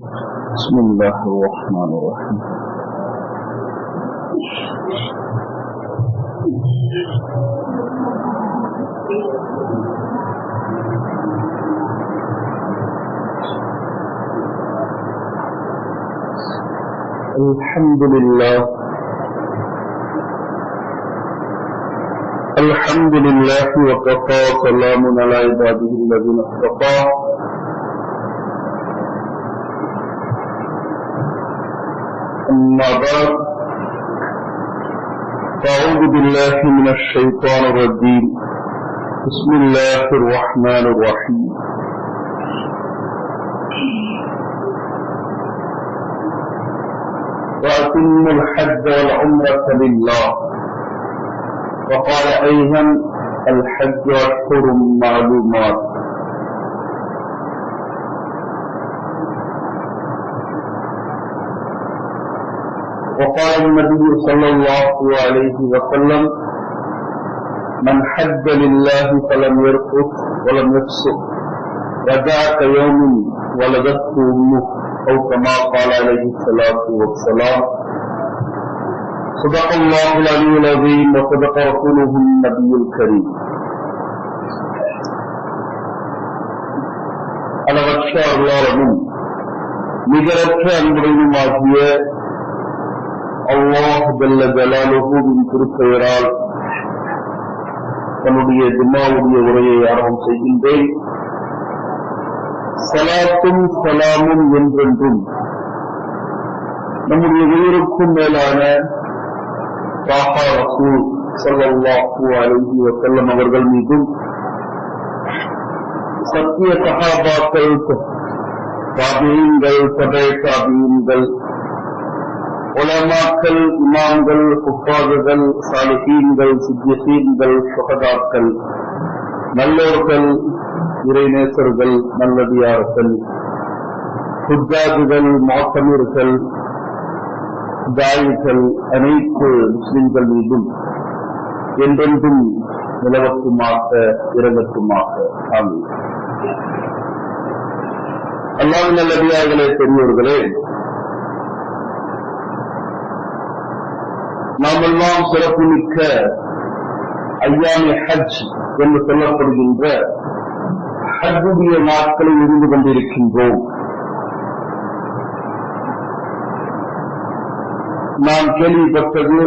بسم الله الرحمن الرحيم. الحمد لله. الحمد لله وكفى سلام على عباده الذين اصطفى. أما بعد فأعوذ بالله من الشيطان الرجيم. بسم الله الرحمن الرحيم. وأتم الحج والعمرة لله. وقال أيضا الحج أشهر معلومات. وقال النبي صلى الله عليه وسلم من حج لله فلم يرقص ولم يفسق وذاك يوم ولدته امه او كما قال عليه الصلاه والسلام صدق الله العلي العظيم وصدق رسوله النبي الكريم அளவற்ற அருளாளனும் நிகரற்ற அன்புடனுமாகிய அல்லாஹ் ஜல்ல ஜலாலுவின் திருப்பெயரால் தன்னுடைய ஜும்மாவுடைய உரையை ஆரம்பம் செய்கின்றேன். சலாத்தும் சலாமும் என்றென்றும் நம்முடைய உயிருக்கும் மேலான சாஹா ரசூல் ஸல்லல்லாஹு அலைஹி வசல்லம் அவர்கள் மீதும் சத்திய சகாபாக்கள் தாபியீன்கள் சபை தாபியீன்கள் உலமாக்கள் இமாம்கள் குப்பாதுகள் சாலிஹீன்கள் சித்தியசீன்கள் சுகதாக்கள் நல்லோர்கள் இறைநேசர்கள் நல்லதியார்கள் குஜாதுகள் மாத்தமிர்கள் தாயிகள் அனைத்து முஸ்லிம்கள் மீதும் என்றென்றும் நிலவட்டுமாக இறங்கட்டுமாக ஆமீன். அல்லாவின் நல்லதியார்களே பெரியோர்களே நாமெல்லாம் சிறப்புமிக்க ஐயாமி ஹஜ் என்று சொல்லப்படுகின்ற ஹஜ்ஜுடைய நாட்களில் இருந்து கொண்டிருக்கின்றோம். நாம் கேள்விப்பட்டது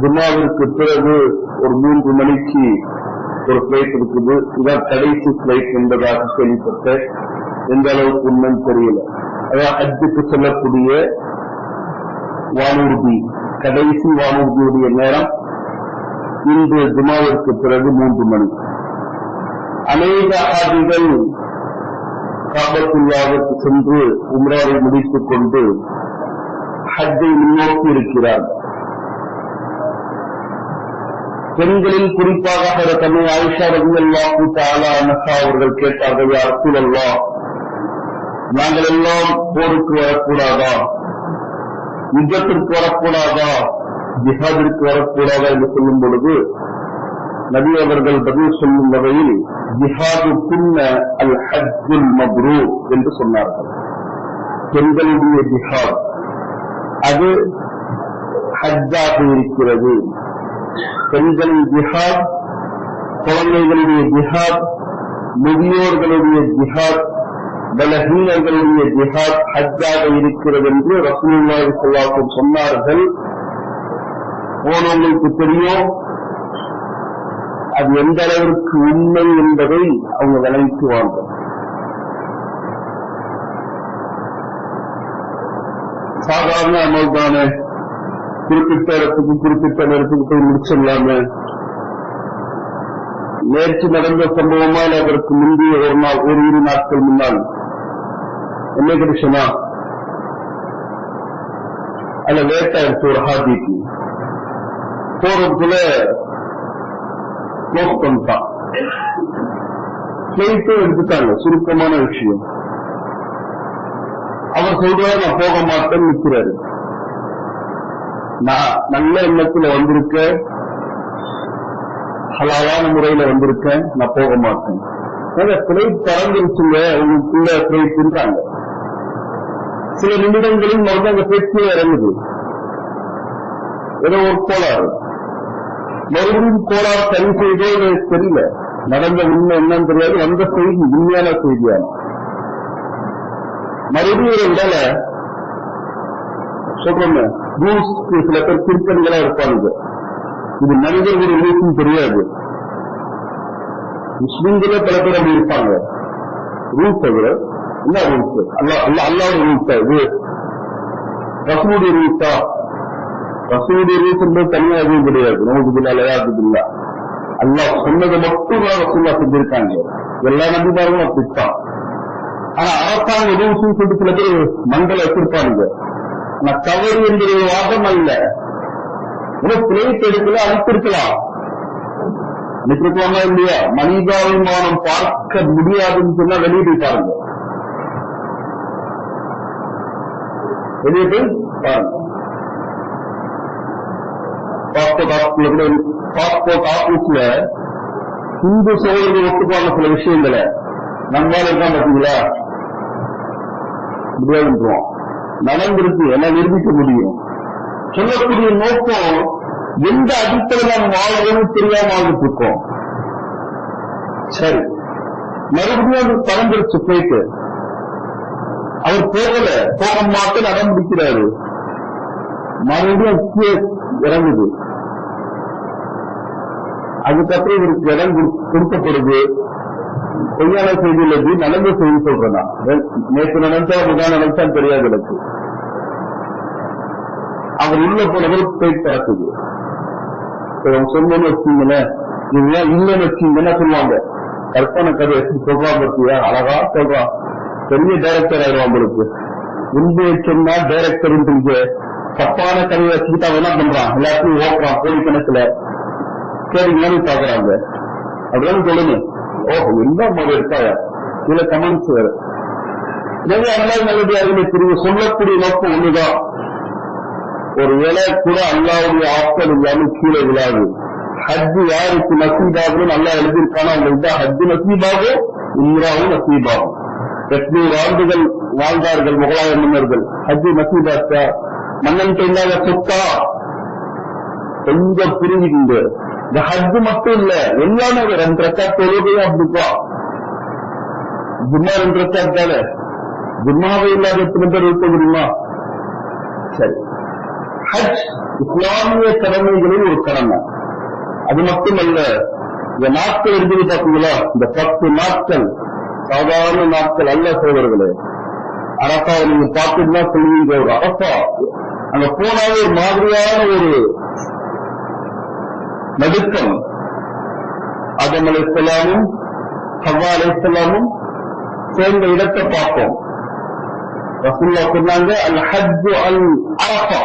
ஜுமாவிற்கு பிறகு ஒரு மூன்று மணிக்கு ஒரு பிளைட் இருக்குது. இதான் கடைசி பிளைட் என்பதாக கேள்விப்பட்ட எந்த அளவுக்கு உண்மைன்னு தெரியல. அதான் ஹஜ்ஜுக்கு செல்லக்கூடிய வானூர்தி. கடைசி வானூர்தியுடைய நேரம் இன்று ஜுமாவிற்கு பிறகு மூன்று மணி. அநேக ஆதிகள் காபத்துள்ளாவிற்கு சென்று உம்ராவை முடித்துக் கொண்டு ஹஜ்ஜை முன்னோக்கி இருக்கிறார் பெண்களில் குறிப்பாக தன்னை ஆயிஷா ரவி அல்லா தாலா அனசா அவர்கள் கேட்டார்கள் அர்த்துல் அல்லா நாங்கள் எல்லாம் போருக்கு வரக்கூடாதா? யுத்தத்திற்கு வரக்கூடாதா? ஜிஹாதிற்கு வரக்கூடாதா என்று சொல்லும் பொழுது நபி அவர்கள் பதில் சொல்லும் வகையில் ஜிஹாது புன்ன அல் ஹஜ்ஜுல் மப்ரூ என்று சொன்னார்கள். பெண்களுடைய ஜிஹாத் அது ஹஜ்ஜாக இருக்கிறது. பெண்களின் ஜிஹாத் குழந்தைகளுடைய ஜிஹாத் முதியோர்களுடைய ஜிஹாத் பலஹீனர்களுடைய ஜிஹாத் ஹஜ்ஜாக இருக்கிறது என்று ரசூலுல்லாஹி ஸல்லல்லாஹு சொன்னார்கள். போனவங்களுக்கு தெரியும். அது எந்த அளவிற்கு உண்மை என்பதை அவங்க விளைவிக்குவாங்க சாதாரண அமல் தானே? குறிப்பிட்ட இடத்துக்கு குறிப்பிட்ட நேரத்துக்கு போய் முடிச்சிடலாமே? நேற்று நடந்த சம்பவமா அதற்கு முந்தைய ஒரு நாள் ஒரு இரு நாட்கள் முன்னால்? என்ன கிடைச்சனா அல்ல லேட் ஆயிடுச்சு ஒரு ஹாபிக்கு போறதுக்குள்ள க்ளோஸ் பண்ணிட்டான் பிளைட்டும் எடுத்துட்டாங்க சுருக்கமான விஷயம் அவர் சொல்றாரு நான் போக மாட்டேன்னு நிற்கிறாரு நான் நல்ல எண்ணத்துல வந்திருக்கேன் ஹலாலான முறையில வந்திருக்கேன் நான் போக மாட்டேன் பிளைட் பறந்துருச்சுங்க உங்களுக்குள்ள பிளைட் சில நிமிடங்களில் மருந்து அந்த பேச்சியே இறங்குது. ஏதோ ஒரு கோளாறு. மறுபடியும் கோளாறு சரி செய்தோ எனக்கு தெரியல. நடந்த உண்மை என்னன்னு தெரியாது. வந்த செய்தி உண்மையான செய்தியான மறுபடியும் ஒரு விடல சொல்றோம் சில பேர் திருப்பணிகளா இருப்பாங்க இது மனிதர்களுடைய ரூல்ஸ்னு தெரியாது. முஸ்லீம்களே பல பேர் அப்படி இருப்பாங்க. ரூல்ஸ் தவிர என்ன ரூல்ஸ் அல்லா அல்லா அல்லாவோட ரூல்ஸ் இது ரசூடைய ரூல்ஸா ரசூடைய ரூல்ஸ் என்பது தனியா எதுவும் கிடையாது. நமக்கு இல்ல இல்ல அல்லாஹ் சொன்னதை மட்டும் தான் ரசூல்லா செஞ்சிருக்காங்க. எல்லா நம்பிதாரும் அப்படித்தான். ஆனா அரசாங்க ரூல்ஸ் சொல்லிட்டு சில பேர் மண்டல வச்சிருப்பாங்க ஆனா தவறு என்கிற ஒரு வாதம் அல்ல. பிளேட் எடுக்கல அனுப்பியிருக்கலாம் அனுப்பிருக்கலாமா இல்லையா? மனிதாபிமானம் பார்க்க முடியாதுன்னு சொன்னா வெளியே போய் பாருங்க. வெளியே போய் பாருங்க பாஸ்போர்ட் ஆஃபீஸ்ல கூட பாஸ்போர்ட் ஆபீஸ்ல இந்து சோழர்கள் ஒத்துப்பாங்க சில விஷயங்களை. நம்மளால இருக்கான் பாத்தீங்களா முடியாதுன்றோம் நடந்திருக்கு என்ன நிரூபிக்க முடியும்? சொல்லக்கூடிய நோக்கம் எந்த அடிப்படையில் நாம் வாழ்வோம்னு தெரியாம வாழ்ந்துட்டு இருக்கோம். சரி. மறுபடியும் அது பறந்துருச்சு போயிட்டு. அவர் போகல. போக மாட்டேன் அடம் பிடிக்கிறாரு. மறுபடியும் இறங்குது. அதுக்கப்புறம் இவருக்கு இடம் கொடுக்கப்படுது. பொய்யான செய்தியில் எப்படி? நடந்த செய்தி சொல்றேன் நேற்று நினைச்சா அப்படிதான் நினைச்சான்னு தெரியாது எனக்கு. அவர் உள்ள போனவர் போய் பறக்குது. அவங்க சொன்னேன்னு வச்சீங்களேன் இல்லைன்னு வச்சீங்கன்னா சொல்லுவாங்க. கற்பனை கதை எப்படி சொல்றான் பத்தியா? அழகா சொல்றான். பெரிய டைரக்டர் ஆயிடுவான் உங்களுக்கு உண்மையை சொன்னா டைரக்டர் தப்பான கதையை வச்சுக்கிட்டு அவன் என்ன பண்றான்? எல்லாத்தையும் ஓட்டுறான் கோடிக்கணக்குல சரிங்கன்னு பாக்குறாங்க அப்படிதான் சொல்லுங்க ஓஹோ என்ன மாதிரி இருக்காயா? சில கமெண்ட்ஸ் வேற. எனவே அல்லா நல்லது அறிவை பிரிவு சொல்லக்கூடிய நோக்கம் ஒண்ணுதான். ஒரு இலை கூட அல்லாவுடைய ஆற்றல் இல்லாமல் கீழே விழாது. ஹஜ் யாருக்கு நசீபாகும் நல்லா எழுதியிருக்கானோ அவங்களுக்கு தான் ஹஜ் நசீபாகும் இம்ராவும் நசீபாகும். எட்நூறு ஆண்டுகள் வாழ்ந்தார்கள் முகலாய மன்னர்கள். ஹஜ் நசீபாச்சா மன்னன் இல்லாத சொத்தா. கொஞ்சம் புரிஞ்சுக்கிங்க? இந்த ஹஜ் மட்டும் இல்ல எல்லாமே ரெண்டு ரக்கா தொழுகையும் அப்படிப்பா. ஜிம்மா ரெண்டு ரக்கா தானே? ஜிம்மாவே இல்லாத எத்தனை பேர் இருக்க முடியுமா? சரி. ஹஜ் இஸ்லாமிய கடமைகளில் ஒரு கடமை. அது மட்டுமல்ல இந்த நாட்கள் இருக்குது பாத்தீங்களா? இந்த பத்து நாட்கள். சாதாரண நாட்கள் அல்ல சோழர்களே. அரசாவை நீங்க பார்த்துட்டு தான் சொல்லுவீங்க. ஒரு அரசா அங்க போனாவே ஒரு மாதிரியான ஒரு நடுக்கம். அதம் அலைசலாமும் ஹவ்வா அலைசலாமும் சேர்ந்த இடத்தை பார்ப்போம். ரசுல்லா சொன்னாங்க அல் ஹஜ் அல் அரஃபா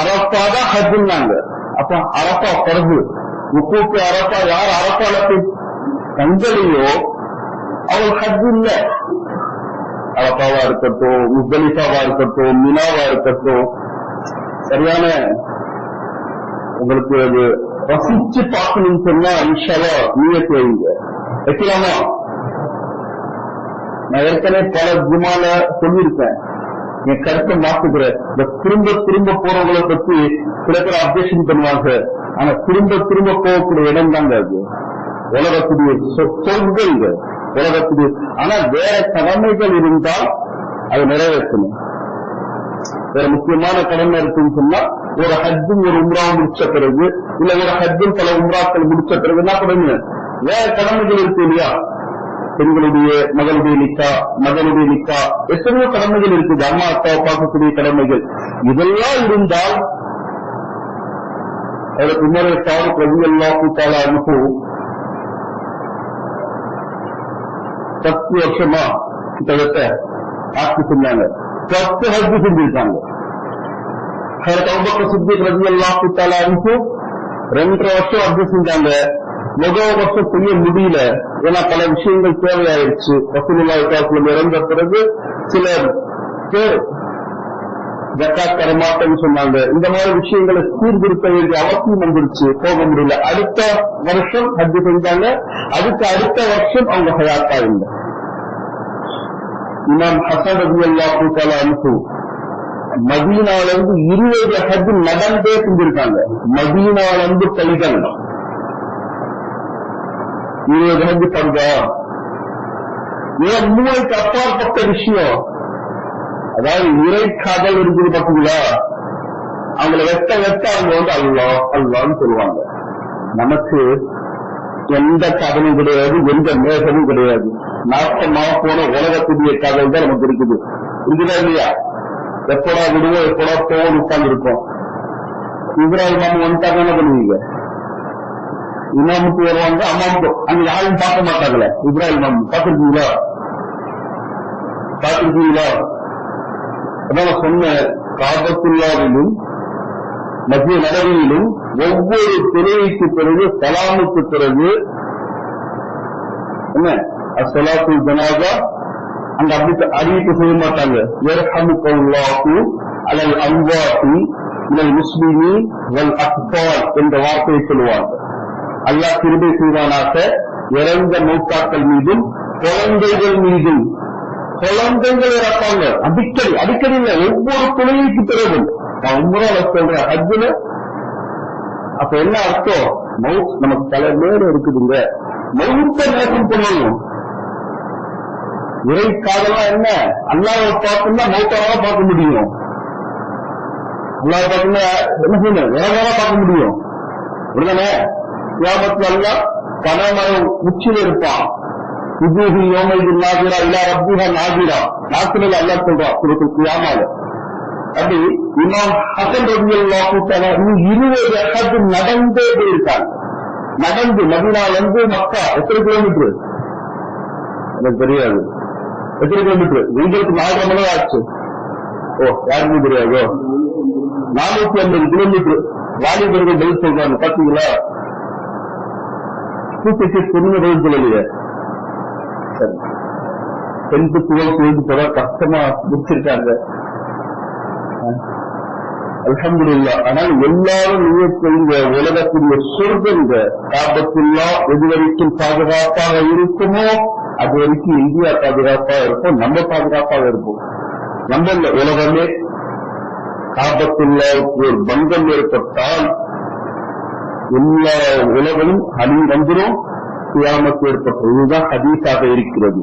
அரஃபா தான் ஹஜ்னாங்க அப்ப அரஃபா பருகு முக்கூட்டு அரஃபா யார் அரஃபால தங்களையோ அவள் ஹஜ் இல்ல அரப்பாவா இருக்கட்டும் முஸ்தலிஃபாவா இருக்கட்டும் மினாவா இருக்கட்டும் சரியான உங்களுக்கு அது ரசிச்சு பார்க்கணும்னு சொன்னா இன்ஷாலா நீயத்து வைங்க. வைக்கலாமா? நான் ஏற்கனவே பல ஜுமால சொல்லியிருக்கேன். என் கருத்தை மாத்துக்கிற இந்த திரும்ப திரும்ப போறவங்களை பத்தி சில பேர் அப்டேஷன் பண்ணுவாங்க. ஆனா திரும்ப திரும்ப போகக்கூடிய இடம் தாங்க அது. உலகக்கூடிய சொ- சொற்கள் உலகத்துக்கு. ஆனா வேற கடமைகள் இருந்தால் அது நிறைவேற்றணும். வேற முக்கியமான கடமை இருக்குன்னு சொன்னா ஒரு ஹஜ்ஜும் ஒரு உம்ராவும் முடிச்ச பிறகு இல்ல ஒரு ஹஜ்ஜும் பல உம்ராக்கள் முடிச்ச பிறகு என்ன பண்ணுங்க வேற கடமைகள் இருக்கு இல்லையா? பெண்களுடைய மகளுடைய நிக்கா மகனுடைய நிக்கா எத்தனையோ கடமைகள் இருக்குது அம்மா அப்பாவை பார்க்கக்கூடிய கடமைகள். இதெல்லாம் இருந்தால் அதற்கு உமரை சாவு பிரதி எல்லாம் கூட்டாளா அனுப்பும் பத்து வருஷமா கிட்டத்தட்ட ஆட்சி செஞ்சாங்க பத்து ஹஜ்ஜு செஞ்சிருக்காங்க சித்திக் ரவி ரெண்டரை வருஷம் ஹஜ்ஜு செஞ்சாங்க முதல் வருஷம் செய்ய முடியல ஏன்னா பல விஷயங்கள் தேவையாயிருச்சு ரசூலுல்லா விசுவாசம் இறந்த பிறகு சில பேர் ஜக்காத் தரமாட்டேன்னு சொன்னாங்க. இந்த மாதிரி விஷயங்களை சீர்திருத்த வேண்டிய அவசியம் வந்துருச்சு. போக முடியல. அடுத்த வருஷம் ஹஜ் செஞ்சாங்க. அதுக்கு அடுத்த வருஷம் அவங்க ஹயாத்தா இல்லை. இமாம் ஹசன் ரவி அல்லாஹு தாலா அனுப்பு மதீனால இருந்து இருபது ஹஜ் நடந்தே செஞ்சிருக்காங்க. மதீனால இருந்து பைதல் இருபது ஹஜ் பண்றா இவன் மூளைக்கு அப்பாற்பட்ட விஷயம். அதாவது இறை காதல் இருக்குது பார்த்தீங்களா அவங்களை வெட்ட வெட்ட அவங்க வந்து அல்லா அல்லான்னு சொல்லுவாங்க. நமக்கு எந்த கதலும் கிடையாது எந்த மேகமும் கிடையாது. நாட்டமா போன உலகத்துடைய கதல் தான் நமக்கு இருக்குது. இருக்குதா இல்லையா? எப்படா விடுவோம் எப்படா போவோம் உட்கார்ந்து இருக்கோம் இப்ராஹிம் மாமு வந்துட்டாங்க என்ன பண்ணுவீங்க? இமாமுக்கு வருவாங்க அம்மாவுக்கு. அங்க யாரும் பார்க்க மாட்டாங்களே? இப்ராஹிம் மாமு பார்த்திருக்கீங்களா? பார்த்திருக்கீங்களா? அதான் சொன்ன சொன்னேன் காபத்துல்லாவிலும் மத்திய நகரிலும் ஒவ்வொரு தொழுகைக்கு பிறகு சலாமுக்கு பிறகு என்ன? அசலாத்து ஜனாதா அங்க அப்படி அறிவிப்பு செய்ய மாட்டாங்க. அல்லது அலல் அல்வாசி இலல் முஸ்லிமி வல் அக்பால் என்ற வார்த்தையை சொல்லுவாங்க. அல்லாஹ் கிருபை செய்வானாக இறந்த மூத்தாக்கள் மீதும் குழந்தைகள் மீதும். குழந்தைகள் இறப்பாங்க. அடிக்கடி அடிக்கடி இல்ல. ஒவ்வொரு துணைக்கு பிறகும். நான் உண்மையில சொல்றேன். ஹஜ்ஜில அப்ப என்ன அர்த்தம்? மவுத் நமக்கு பல நேரம் இருக்குதுங்க. மவுத்த நேரம் பண்ணணும். இறை காதெல்லாம் என்ன? அல்லாவை பார்க்கணும்னா மௌத்தாவா பார்க்க முடியும். அல்லாவை பார்க்கணும்னா என்ன செய்யணும்? வேறவா பார்க்க முடியும். உடனே கிராமத்துல எல்லாம் கணவன் உச்சியில் இருப்பான். விஜூஹி யோமைது நாதிரா இல்லா ரப்பிஹா நாதிரா நாத்திரில அல்லா சொல்றான் கொடுத்து கியாமால அப்படி இமாம் ஹசன் ரவி அல்லாஹு இருபது ஹஜ் நடந்தே போயிருக்காங்க நடந்து மதினால இருந்து மக்கா எத்தனை கிலோமீட்டர் எனக்கு தெரியாது எத்தனை கிலோமீட்டர் உங்களுக்கு நாலரை மணி ஆச்சு ஓ யாருக்கும் தெரியாதோ நானூத்தி ஐம்பது கிலோமீட்டர் வாலிபர்கள் பதில் சொல்றாங்க பாத்தீங்களா கூப்பிட்டு சொன்ன பதில் சொல்லலையே சரி டென்த்து டுவெல்த் எழுதி கஷ்டமா முடிச்சிருக்காங்க அலமது இல்லா ஆனால் எல்லாரும் நியத்திங்க உலகக்கூடிய சொர்க்கங்க காபத்துல்லா எது வரைக்கும் பாதுகாப்பாக இருக்குமோ அது வரைக்கும் இந்தியா பாதுகாப்பா இருக்கும். நம்ம பாதுகாப்பாக இருப்போம். நம்ம இல்ல உலகமே. காபத்துள்ளாவுக்கு ஒரு பங்கம் ஏற்பட்டால் எல்லா உலகமும் அணி வந்துடும் கியாமத்து ஏற்பட்டது இதுதான் ஹதீஸாக இருக்கிறது.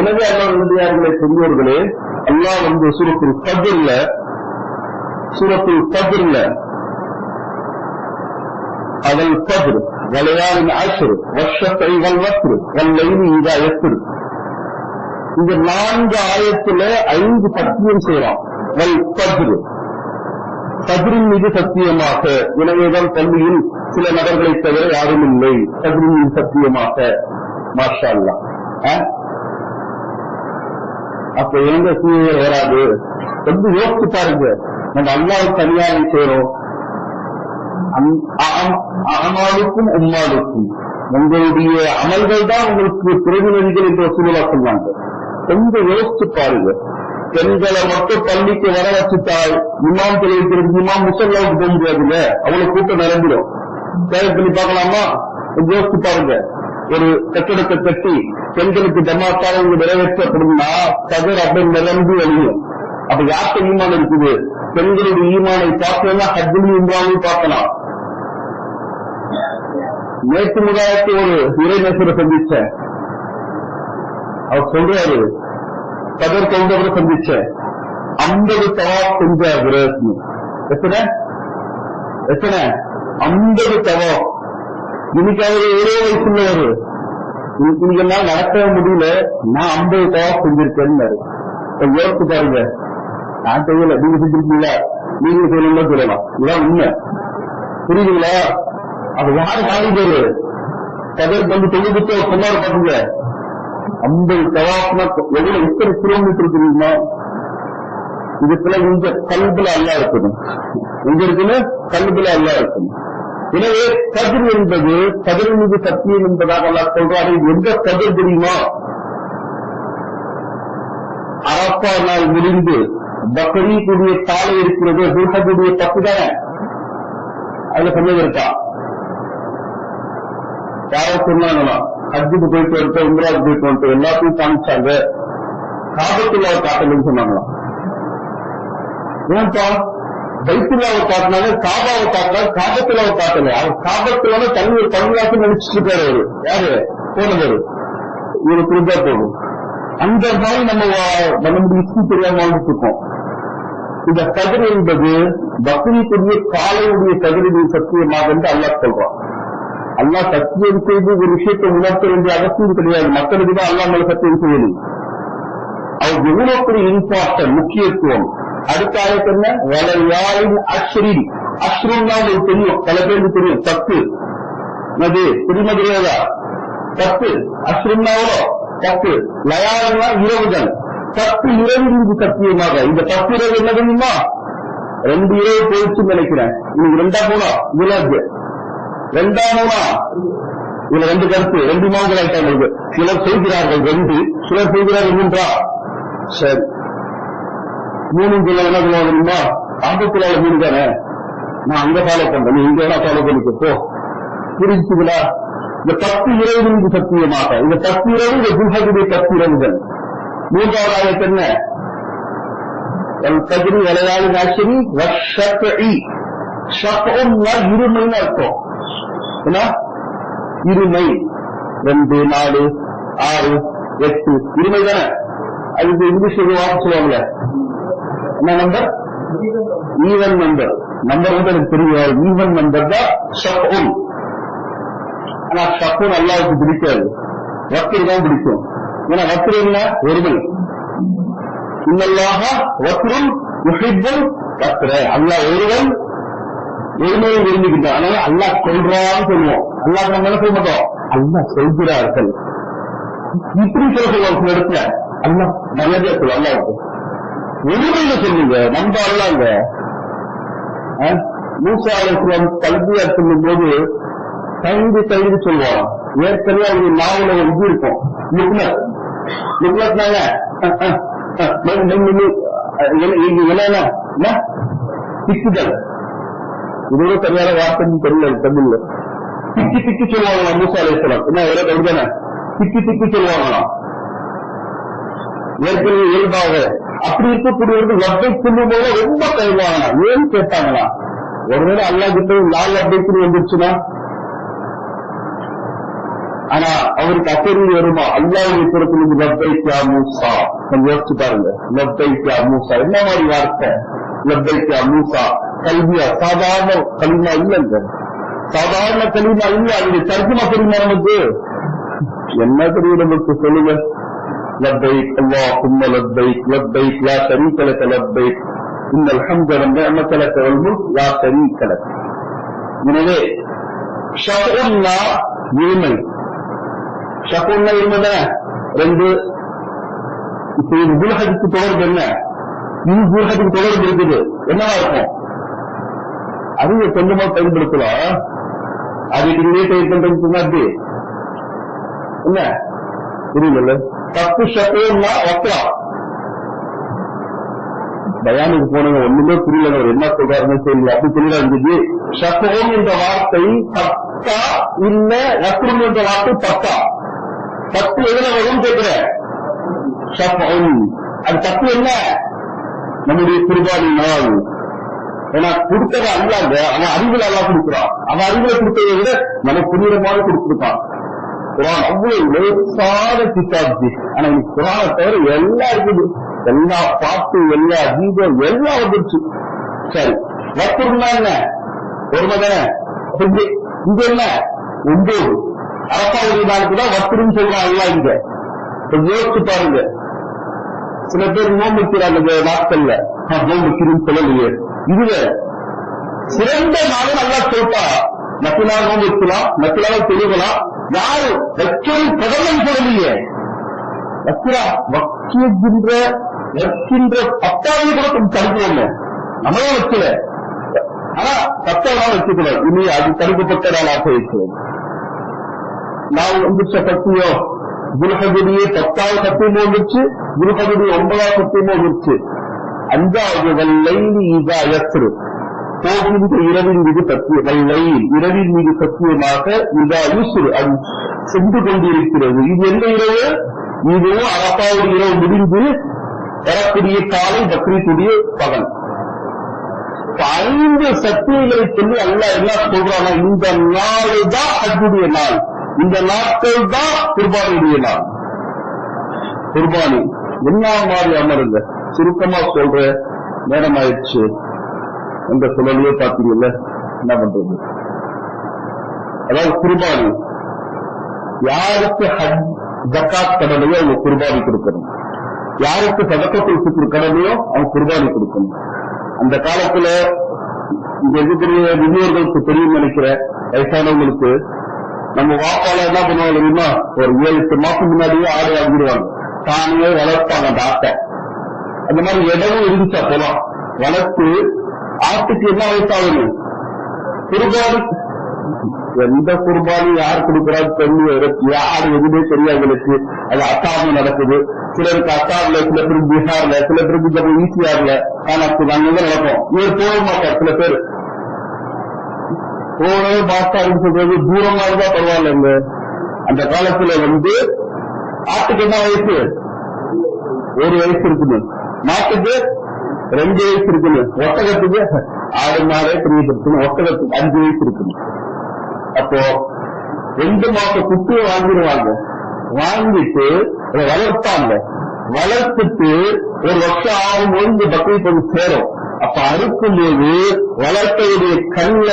எனவே அல்லாஹ் நம்பியார்களே பெரியோர்களே அல்லாஹ் வந்து சூரத்தில் ஃபஜ்ர்ல சூரத்தில் ஃபஜ்ர்ல அதல் ஃபஜ்ர் வலையாளின் ஆஷர் வருஷத்தை வல் வஸ்ரு இதா எஸ்ரு. இந்த நான்கு ஆயத்துல ஐந்து பத்தியம் செய்யலாம். வல் ஃபஜ்ர் ஃபஜ்ரின் மீது சத்தியமாக எனவேதான் பள்ளியில் சில நபர்களை தவிர யாரும் இல்லை. ஃபஜ்ரின் சத்தியமாக. மாஷா அப்ப எங்க சூழ்நிலை வராது. ரொம்ப யோசிச்சு பாருங்க. நம்ம அல்லாஹ் தனியாக செய்யறோம். அமாலுக்கும் உம்மாளுக்கும் உங்களுடைய அமல்கள் தான் உங்களுக்கு பிரதிநிதிகள் என்று சூழலா சொல்லுவாங்க கொஞ்சம் யோசிச்சு பாருங்க. பெண்களை மட்டும் பள்ளிக்கு வர வச்சுட்டால் இமாம் தெரிவிக்கிறது இமாம் முசல்லாவுக்கு போக முடியாதுல்ல? அவ்வளவு கூட்டம் நிரம்பிடும் தேவை பண்ணி பார்க்கலாமா? யோசித்து பாருங்க. ஒரு கட்டடத்தை கட்டி பெண்களுக்கு ஜமாத்தாக இங்கு நிறைவேற்றப்படும்னா கதர் அப்படி நிரம்பி அழியும். அப்ப யார்கிட்ட ஈமான் இருக்குது? பெண்களுடைய ஈமானை பார்க்கலாம் ஹஜ்ஜில் இம்ரானையும் பார்க்கலாம். நேற்று முதாயத்து ஒரு இறைநேசரை சந்திச்சேன். அவர் சொல்றாரு கதர் கவுண்டவரை சந்திச்சேன். ஐம்பது தவா செஞ்சார் எத்தனை? எத்தனை? ஐம்பது தவம். இன்னைக்கு அவர் ஏழு வயசுள்ளவர். இன்னைக்கு எல்லாம் நடக்கவே முடியல. நான் ஐம்பது தவா செஞ்சிருக்கேன்னு யோசிச்சு பாருங்க. நான் செய்யல. நீங்க செஞ்சிருக்கீங்களா? நீங்க சொல்லலாம் சொல்லலாம். இதான் உண்மை. புரியுதுங்களா? அது யாரு காலி பேரு? கதர் வந்து தொகுதிட்டு சொன்னார் பாருங்க. ஐம்பது தவாப்னா எவ்வளவு எத்தனை கிலோமீட்டர் தெரியுமா? இதுக்குள்ள இந்த கல்புல அல்லா இருக்கணும். இங்க இருக்குன்னு கல்புல அல்லா இருக்கணும். எனவே கதிர் என்பது கதிர் மீது சத்தியம் என்பதாக அல்லா சொல்றாரு எந்த கதிர் தெரியுமா? அரப்பா நாள் முடிந்து பக்ரீக்குரிய காலை இருக்கிறது துல்ஹஜுடைய பத்து தானே? அதுல சொன்னது இருக்கா? யாரோ சொன்னாங்களா? ஹஜ்ஜுக்கு போயிட்டு வந்துட்டு உம்ராவுக்கு போயிட்டு வந்துட்டு எல்லாத்தையும் காமிச்சாங்க. காபத்துள்ளாவை காட்டலன்னு சொன்னாங்களா? ஏன்பா? பைத்துள்ளாவை காட்டினாங்க காபாவை காட்டினாங்க காபத்துள்ளாவை காட்டல. அவர் காபத்துள்ளான தண்ணி ஒரு பங்களாசம் நினைச்சிட்டு இருக்காரு அவரு. யாரு? போனவர் இவரு புரிஞ்சா போகும். அந்த மாதிரி நம்ம வா- நம்ம ஹிஸ்டரி தெரியாம வாழ்ந்துட்டு இருக்கோம். இந்த கதிர் என்பது பக்ரீத்துடைய காலையுடைய கதிரின் சத்தியமாக என்று அல்லாஹ் சொல்றான். அல்லாஹ் சத்தியம் செய்து ஒரு விஷயத்தை உணர்த்த வேண்டிய அவசியம் கிடையாது. மக்களுக்கு தான் அல்லா மேல சத்தியம் செய்யணும். அவர் எவ்வளவு பெரிய இம்பார்ட்டன் முக்கியத்துவம். அடுத்த ஆயத்து என்ன வலையாளின் அஸ்ரின் அஸ்ருன்னா உங்களுக்கு தெரியும். பல பேருக்கு தெரியும். பத்து அது தெரியுமா தெரியாதா? பத்து அஸ்ருன்னாவோ பத்து லயாலுனா இரவுகள் பத்து இரவு சத்தியமாக. இந்த பத்து இரவு என்ன தெரியுமா? ரெண்டு இரவு போயிடுச்சுன்னு நினைக்கிறேன். இன்னைக்கு ரெண்டா போனா? விலாஜ் ரெண்டா போனா? இதுல ரெண்டு கருத்து. ரெண்டு மாதங்கள் ஆயிட்டாங்க சிலர் செய்கிறார்கள் ரெண்டு. சிலர் செய்கிறார்கள் மூன்றா சரி. மூணு சொல்ல என்ன சொல்லுவாங்க தெரியுமா? ஆபத்துல மூணு தானே. நான் அங்க ஃபாலோ பண்றேன். நீ இங்க வேணா ஃபாலோ பண்ணிக்க போ. புரிஞ்சுங்களா இந்த பத்து இரவு மீது சத்தியமாக. இந்த பத்து இரவு இந்த குல்ஹகுடைய பத்து இரவுகள். மூன்றாவது ஆயத்து என்ன கதிரி விளையாடு காட்சி வஷப்இ ஷப்உன்னா இருமைன்னு அர்த்தம். என்ன? இருமை. ரெண்டு நாலு ஆறு எட்டு. இருமை தானே அதுக்கு இங்கிலீஷ் வாக்கு சொல்லுவாங்களே என்ன நம்பர் ஈவன் நம்பர் நம்பர் வந்து எனக்கு தெரியாது. ஈவன் நம்பர் தான் ஷப்உன் ஆனா ஷப்உன் அல்லாவுக்கு பிடிக்காது. வக்கீல் தான் பிடிக்கும். ஏன்னா வக்கீல் என்ன? ஒருமை இன்னல்லாக வத்திரும் யுஹிப்புல் வத்திர அல்லா ஒருவன் ஒருமையை விரும்புகின்றான். அதனால அல்லா சொல்றான்னு சொல்லுவோம். அல்லா நம்ம என்ன சொல்ல மாட்டோம்? அல்லா சொல்கிறார்கள். இப்படி சொல்ல சொல்லுவோம் சில இடத்துல அல்லா நல்லதே சொல்லுவோம் அல்லாவுக்கு ஒருமையில சொல்லுங்க. நம்ப அல்லாங்க. மூசா அலிஸ்லாம் கல்வியா சொல்லும் போது கைது கைது சொல்லுவான் ஏற்கனவே அவங்க நாவல ஒரு இது இருக்கும் லுக்னத் லுக்னத்னாங்க என்ன திக்குதல் இதோட சரியான வார்த்தைன்னு தெரியல தமிழ்ல திக்கி திக்கி சொல்லுவாங்களாம் மூசா அலிஸ்லாம் என்ன வேற அப்படிதானே திக்கி திக்கி சொல்லுவாங்களாம் ஏற்கனவே இயல்பாக அப்படி இருக்கக்கூடியவர்கள் லப்பை சொல்லும் போது ரொம்ப கைவாங்க ஏன் கேட்டாங்களா? ஒருவேளை அல்லா கிட்ட லால் அப்படின்னு வந்துருச்சுன்னா? ஆனா அவருக்கு அசரி வருமா? அல்லாவுடைய லப்பை கியா மூசா. கொஞ்சம் யோசிச்சு பாருங்க. லப்பைக்கா மூசா. என்ன மாதிரி வார்த்தை? லப்பைக்கா மூசா. கல்வியா? சாதாரண கலிமா இல்லைங்க. சாதாரண கலிமா இல்ல. அது தர்ஜமா தெரியுமா நமக்கு? என்ன தெரியும் நமக்கு? சொல்லுங்க. لبيك اللهم لبيك لبيك لا شريك لك لبيك إن الحمد والنعمة لك والملك لا شريك لك எனவே ஷகுன்னா இருமை ஷகுன்னா இருமை தானே ரெண்டு இப்ப இது குல்ஹஜுக்கு தொடர்பு என்ன இது குல்ஹஜுக்கு தொடர்பு இருக்குது என்னவா இருக்கும் அறிவை கொஞ்சமா பயன்படுத்தலாம் அதுக்கு ரிலேட் பண்றதுக்கு அப்படி என்ன புரியல தப்பு ஷக்கோன்னா வைக்கலாம். பயானுக்கு போனவங்க ஒண்ணுமே புரியல அவர் என்ன சொல்றாருன்னு தெரியல. அப்படி தெரியல இருந்தது ஷக்கோம் என்ற வார்த்தை பத்தா இல்ல ரத்ரும் என்ற வார்த்தை பத்தா பத்து எதுல வரும் கேட்கிற ஷக்கோம் அது தப்பு என்ன? நம்முடைய குர்பானி நாள். ஏன்னா கொடுத்தது அல்லாங்க அவன் அறிவில் அல்லா கொடுக்குறான். அவன் அறிவுல கொடுத்ததை விட நமக்கு புனிதமாக கொடுத்துருக்கான் குரான் அவ்வளவு லேசான கிட்டாப்ஜி ஆனா இன்னைக்கு குரானை தவிர எல்லாம் இருக்குது. எல்லா பாட்டு எல்லா கீதம் எல்லாம் வந்துருச்சு. சரி வத்துருந்தா என்ன? பொறுமை தானே? இங்க என்ன? ஒன்பது. அரசாவுடைய நாளுக்கு தான் வத்துருன்னு சொல்றான் எல்லாம் இங்க. யோசிச்சு பாருங்க. சில பேர் நோம்பு வைக்கிறாங்க இந்த நாட்கள்ல ஆ, நோம்பு வைக்கிறேன்னு சொல்லலையே. இதுவே சிறந்த நாளும் நல்லா சொல்லிட்டா நக்கிலா இருக்கலாம் வைக்கலாம் நக்கிலாவை யாரு? வைக்கிறது பிரதமன் சொல்லலையே வைக்கிறா வைக்கின்ற வைக்கின்ற பத்தாவது கூட கொஞ்சம் தடுக்கணும் நம்மளே வச்சல ஆனா பத்தாவது நாள் இனி அது தடுக்கப்பட்ட நாளாக வைக்கிறோம் நான் வந்துச்ச பத்தியோ குருபகுதியே பத்தாவது சத்தியமும் வந்துருச்சு குருபகுதி ஒன்பதாவது சத்தியமும் வந்துருச்சு. அஞ்சாவது வல்லைலி இதா எத்திரு போகின்ற இரவின் மீது சத்திய இரவின் மீது சத்தியமாக இதா யுஸ்ரு அது சென்று கொண்டிருக்கிறது. இது எந்த இரவு? இதுவும் அரசாவது இரவு முடிந்து வரக்கூடிய காலை பக்ரீத்துடைய பகல். ஐந்து சக்திகளை சொல்லி அல்ல என்ன சொல்றாங்க இந்த நாள் தான் ஹஜ்ஜுடைய நாள். இந்த நாட்கள் தான் குர்பானுடைய நாள். குர்பானி என்ன மாதிரி அமருங்க? சுருக்கமா சொல்ற நேரம் ஆயிடுச்சு என்ற சொல்லலையே பார்த்தீங்கல்ல என்ன பண்றது? அதாவது குர்பானி. யாருக்கு ஹஜ் ஜக்காத் கடமையோ அவங்க குர்பானி கொடுக்கணும். யாருக்கு சதக்கத்தில் சுற்று கடமையோ அவங்க குர்பானி கொடுக்கணும். அந்த காலத்துல இங்க இருக்கக்கூடிய முதியோர்களுக்கு தெரியும் நினைக்கிற வயசானவங்களுக்கு நம்ம வாப்பால என்ன பண்ணுவாங்க தெரியுமா? ஒரு ஏழு எட்டு மாசம் முன்னாடியே ஆடு வாங்கிடுவாங்க. தானே வளர்ப்பாங்க அந்த ஆட்டை அந்த மாதிரி இடமும் இருந்துச்சா போலாம். வளர்த்து ஆட்டுக்கு என்ன வயசாகுது? குர்பானி. எந்த குர்பானி யார் கொடுக்குறாரு தெரியும் யார் எதுவுமே தெரியாது எனக்கு. அது அசாமி நடக்குது. சிலருக்கு அசாம்ல சில பேருக்கு பீகார்ல சில பேருக்கு ஜம்மு ஈசிஆர்ல காணாக்கு நாங்க நடக்கும் இவர் போக மாட்டார் சில பேர். போனவே பாஸ்டாருன்னு சொல்றது தூரமா இருந்தா பரவாயில்லைங்க அந்த காலத்துல வந்து ஆட்டுக்கு என்ன வயசு? ஒரு வயசு இருக்குது மாட்டுக்கு ரெண்டு வயசு இருக்குது ஒட்டகத்துக்கு ஆறு நாளே பிரியப்படுத்தணும் இருக்குது ஒட்டகத்துக்கு அஞ்சு வயசு இருக்குது அப்போ ரெண்டு மாச குட்டியை வாங்கிடுவாங்க. வாங்கிட்டு அதை வளர்ப்பாங்க. வளர்த்துட்டு ஒரு வருஷம் ஆகும்போது இந்த பக்ரீத் கொண்டு சேரும். அப்ப அறுக்கும் போது வளர்த்தவுடைய கல்ல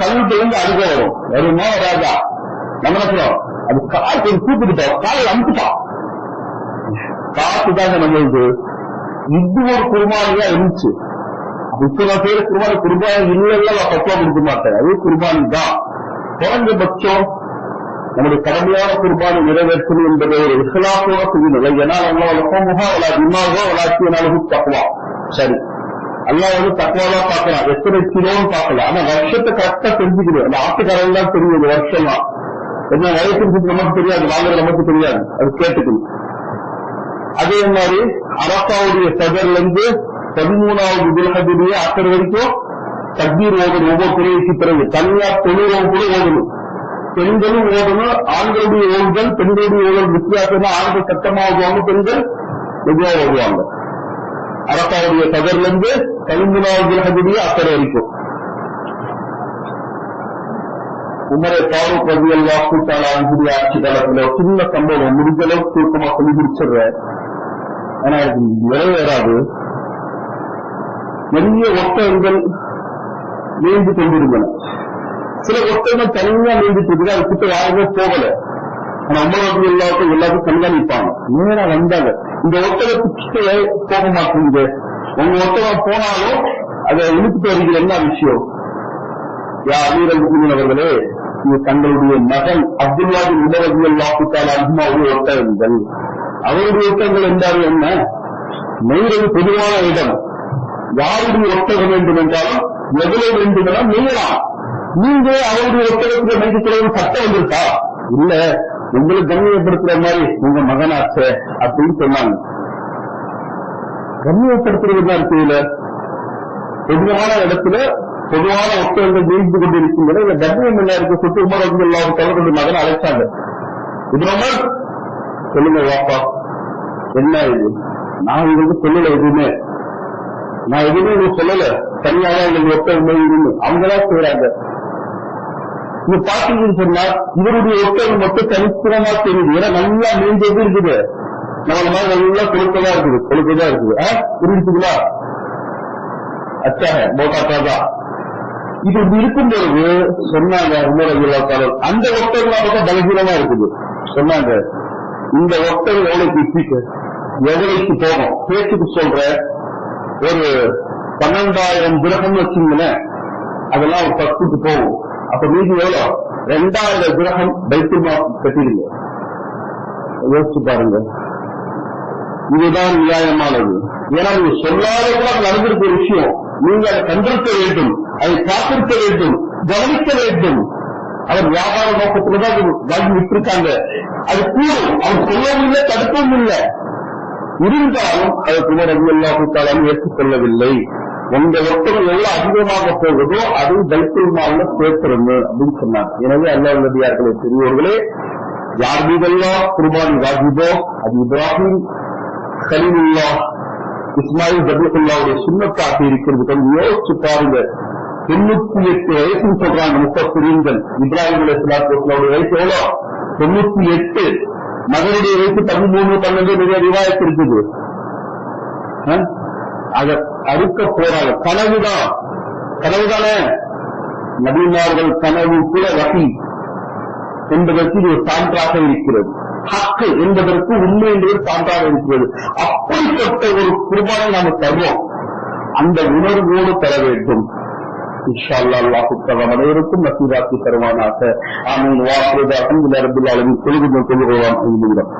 கல்வி வந்து அருக வரும். வருமா வராதா? நம்ம நினைக்கிறோம் அது காற்று கூப்பிட்டுட்டோம் காலை அமுத்துட்டான். காத்து தாங்க நம்மளுக்கு இது ஒரு குருமானியா இருந்துச்சு. அப்ப பேர் நான் செய்யற குருபானி இல்லைல்ல நான் பக்குவா கொடுக்க மாட்டேன். அது குருபானி தான். குறைஞ்சபட்சம் நம்முடைய கடமையான குர்பானை நிறைவேற்றணும் என்பதை ஒரு இஸ்லாத்தோட செய்யணும் ஏன்னா அல்லா வளர்ப்போமுகா வளா திமாகோ வளாட்சியனாலும் தக்குவா சரி. அல்லா வந்து தக்குவாவா பார்க்கலாம் எத்தனை கிலோன்னு பார்க்கலாம் ஆனா வருஷத்தை கரெக்டா தெரிஞ்சுக்கணும். அந்த ஆட்டுக்காரன் தான் தெரியும் இந்த வருஷமா என்ன வயசு நமக்கு தெரியாது வாங்குறது நமக்கு தெரியாது. அது கேட்டுக்கணும். அதே மாதிரி அரசாவுடைய சதர்ல இருந்து பதிமூணாவது தினத்துடைய அக்கறை வரைக்கும் தக்பீர் ஓதணும் ஒவ்வொரு துறைக்கு பிறகு. தனியார் தொழிலும் கூட ஓதணும். பெண்களும் ஓதணும் ஆண்களுடைய ஓடுதல் பெண்களுடைய ஓடுதல் வித்தியாசமா ஆண்கள் சட்டமா ஓடுவாங்க பெண்கள் மெதுவா ஓடுவாங்க அரசாவுடைய சதர்ல இருந்து பதிமூணாவது தினத்துடைய அக்கறை வரைக்கும். உமரை பாரூக் ரவி அல்லாஹு தாலா ஆட்சி காலத்துல சின்ன சம்பவம் முடிஞ்ச அளவுக்கு சுருக்கமா சொல்லி முடிச்சிடுறேன். ஆனா எனக்கு நிறைவேறாது நிறைய ஒட்டகங்கள் நீண்டு கொண்டிருந்தன. சில ஒட்டகங்கள் தனியா நீந்துட்டு இருக்குது. அது கிட்ட யாருமே போகல. ஆனா உமரது எல்லாருக்கும் எல்லாத்தையும் கண்காணிப்பாங்க நேரா வந்தாங்க. இந்த ஒட்டகத்துக்கு கிட்ட போக மாட்டேங்குது. உங்க ஒட்டகம் போனாலும் அதை இழுத்துட்டு வருகிற என்ன விஷயம்? யா அமீரல் அவர்களே இது தங்களுடைய மகன் அப்துல்லாவின் உமரது வாக்குத்தால் அதிகமாக ஒட்டகங்கள். அவருடைய ஒட்டங்கள் என்றால் என்ன? நெய்வது பொதுவான இடம். யாருடைய ஒட்டகம் வேண்டும் என்றாலும் எவ்வளவு வேண்டுமென்றால் நெய்யலாம் நீங்க அவருடைய ஒட்டகத்துக்கு நெய்கிறது சட்டம் வந்திருக்கா? இல்ல. உங்களுக்கு கண்ணியப்படுத்துற மாதிரி உங்க மகனாச்ச அப்படின்னு சொன்னாங்க. கண்ணியப்படுத்துறது தான் தெரியல பொதுவான இடத்துல பொதுவான ஒட்டகங்கள் நீண்டு கொண்டிருக்கின்றன இந்த கண்ணியம் என்ன இருக்கு சுட்டு வந்து எல்லாரும் தவறு மகன் அழைச்சாங்க. இது சொல்லுங்க வாப்பா. என்ன இது? நான் இவங்க சொல்லல எதுவுமே. நான் எதுவுமே இது சொல்லல. தனியாக உங்களுக்கு ஒட்டகம் இருந்து அவங்கதான் செய்யறாங்க இது பாத்தீங்கன்னு சொன்னா இவருடைய ஒட்டகம் மட்டும் தனித்திரமா தெரியுது. ஏன்னா நல்லா நீண்டது இருக்குது. நம்ம மாதிரி நல்லா கொழுக்கதா இருக்குது. கொழுக்கதா இருக்குது. ஆ? புரிஞ்சுங்களா அச்சா மோட்டா இது இருக்கும் பொழுது சொன்னாங்க உமர் அந்த ஒட்டகம் மட்டும் பலகீனமா இருக்குது. சொன்னாங்க இந்த ஒட்டகம் எவ்வளவுக்கு ஸ்பீக்கர் எவ்வளவுக்கு போகும். பேச்சுக்கு சொல்ற ஒரு பன்னெண்டாயிரம் கிரகம் வச்சுங்களேன் அதெல்லாம் ஒரு பத்துக்கு போகும். அப்ப மீதி எவ்வளவு ரெண்டாயிரம் கிரகம் பைத்துமா கட்டிடுங்க. யோசிச்சு பாருங்க. இதுதான் நியாயமானது. ஏன்னா நீங்க சொல்லாத கூட நடந்திருக்க ஒரு விஷயம். நீங்க அதை கண்டிருக்க வேண்டும். அதை காத்திருக்க வேண்டும். கவனிக்க வேண்டும். அவர் வியாபார நோக்கத்துல தான் வாங்கி விட்டிருக்காங்க அது கூடும். அவர் சொல்லவும் இல்லை தடுக்கவும் இல்லை. இருந்தாலும் அதை குமர் ரவி அல்லாஹாலும் ஏற்றுக்கொள்ளவில்லை உங்க ஒட்டகம் எவ்வளவு அதிகமாக போகுதோ அதை பைத்துல் மாலில் சேர்த்துருங்க அப்படின்னு சொன்னாங்க. எனவே அல்லாஹ் நபியார்களே பெரியவர்களே யார் மீதெல்லாம் குர்பானி வாஜிபோ? அது இப்ராஹிம் கலீலுல்லா இஸ்மாயில் ஜபீத்துல்லாவுடைய சுண்ணத்தாக இருக்கிறது. கொஞ்சம் யோசிச்சு பாருங்க. தொண்ணூத்தி எட்டு வயசுன்னு சொல்றாங்க முப்பத்திரீன்கள். இப்ராஹிம் அலி சலாத்துடைய வயசு எவ்வளோ? தொண்ணூத்தி எட்டு. மகனுடைய வயசு பதிமூணு பன்னெண்டு நிறைய ரிவாயத்து இருக்குது. அத அறுக்க போறாங்க. கனவுதான் கனவுதானே நபிமார்கள் கனவு கூட வகி என்பதற்கு இது சான்றாக இருக்கிறது. ஹக்கு என்பதற்கு உண்மை என்பது சான்றாக இருக்கிறது. அப்படிப்பட்ட ஒரு குர்பானை நாம தருவோம். அந்த உணர்வோடு பெற வேண்டும். இன்ஷா அல்லாஹ் அல்லாஹ் தஆலா அனைவருக்கும் நசீபாக்கி தருவானாக. ஆமீன். வாக்குறது அல்ஹம்துலில்லாஹி ரப்பில் ஆலமீன். தொழுது கொள்கிறோம்